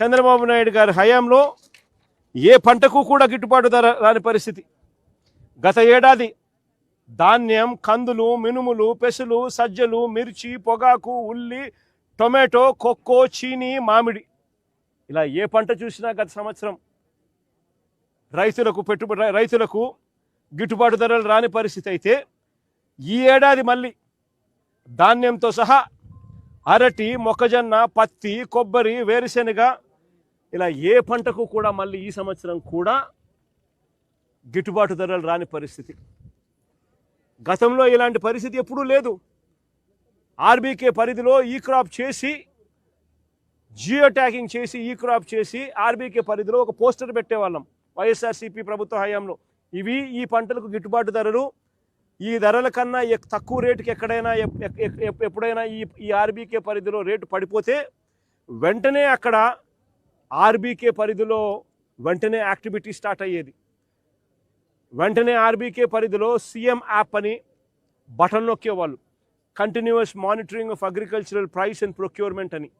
చంద్రబాబు నాయుడు గారి హయాంలో ఏ పంటకు కూడా గిట్టుబాటు ధర రాని పరిస్థితి. గత ఏడాది ధాన్యం కందులు మినుములు పెసలు సజ్జలు మిర్చి పొగాకు ఉల్లి టొమాటో కొక్కో చీని మామిడి ఇలా ఏ పంట చూసినా గత సంవత్సరం రైతులకు పెట్టుబడి రైతులకు గిట్టుబాటు ధరలు రాని పరిస్థితి అయితే ఈ ఏడాది మళ్ళీ ధాన్యంతో సహా అరటి మొక్కజొన్న పత్తి కొబ్బరి వేరుశెనగ ఇలా ఏ పంటకు కూడా మళ్ళీ ఈ సంవత్సరం కూడా గిట్టుబాటు ధరలు రాని పరిస్థితి. గతంలో ఇలాంటి పరిస్థితి ఎప్పుడూ లేదు. ఆర్బీకే పరిధిలో ఈ క్రాప్ చేసి జియో ట్యాగింగ్ చేసి ఈ క్రాప్ చేసి ఆర్బీకే పరిధిలో ఒక పోస్టర్ పెట్టేవాళ్ళం వైఎస్ఆర్సీపీ ప్రభుత్వ హయాంలో. ఇవి ఈ పంటలకు గిట్టుబాటు ధరలు. ఈ ధరల కన్నా ఎక్- తక్కువ రేటుకి ఎక్కడైనా ఎప్పుడైనా ఈ ఈ ఆర్బీకే పరిధిలో రేటు పడిపోతే వెంటనే అక్కడ ఆర్బీకే పరిధిలో వెంటనే యాక్టివిటీ స్టార్ట్ అయ్యేది. వెంటనే ఆర్బీకే పరిధిలో సీఎం యాప్ అని button నొక్కేవాళ్ళు. Continuous monitoring of agricultural price and procurement అని.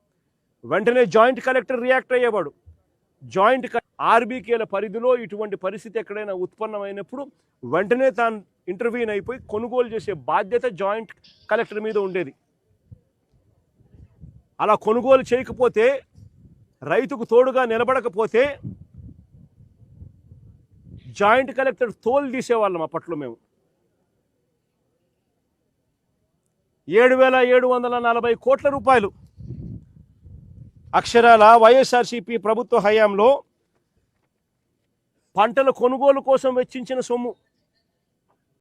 వెంటనే జాయింట్ కలెక్టర్ రియాక్ట్ అయ్యేవాడు. జాయింట్ ఆర్బీకేల పరిధిలో ఇటువంటి పరిస్థితి ఎక్కడైనా ఉత్పన్నమైనప్పుడు వెంటనే తాను ఇంటర్వ్యూన్ అయిపోయి కొనుగోలు చేసే బాధ్యత జాయింట్ కలెక్టర్ మీద ఉండేది. అలా కొనుగోలు చేయకపోతే రైతుకు తోడుగా నిలబడకపోతే జాయింట్ కలెక్టర్ తోలు తీసేవాళ్ళం అప్పట్లో మేము. ఏడు వేల ఏడు వందల నలభై కోట్ల రూపాయలు అక్షరాల వైఎస్ఆర్సీపీ ప్రభుత్వ హయాంలో పంటల కొనుగోలు కోసం వెచ్చించిన సొమ్ము.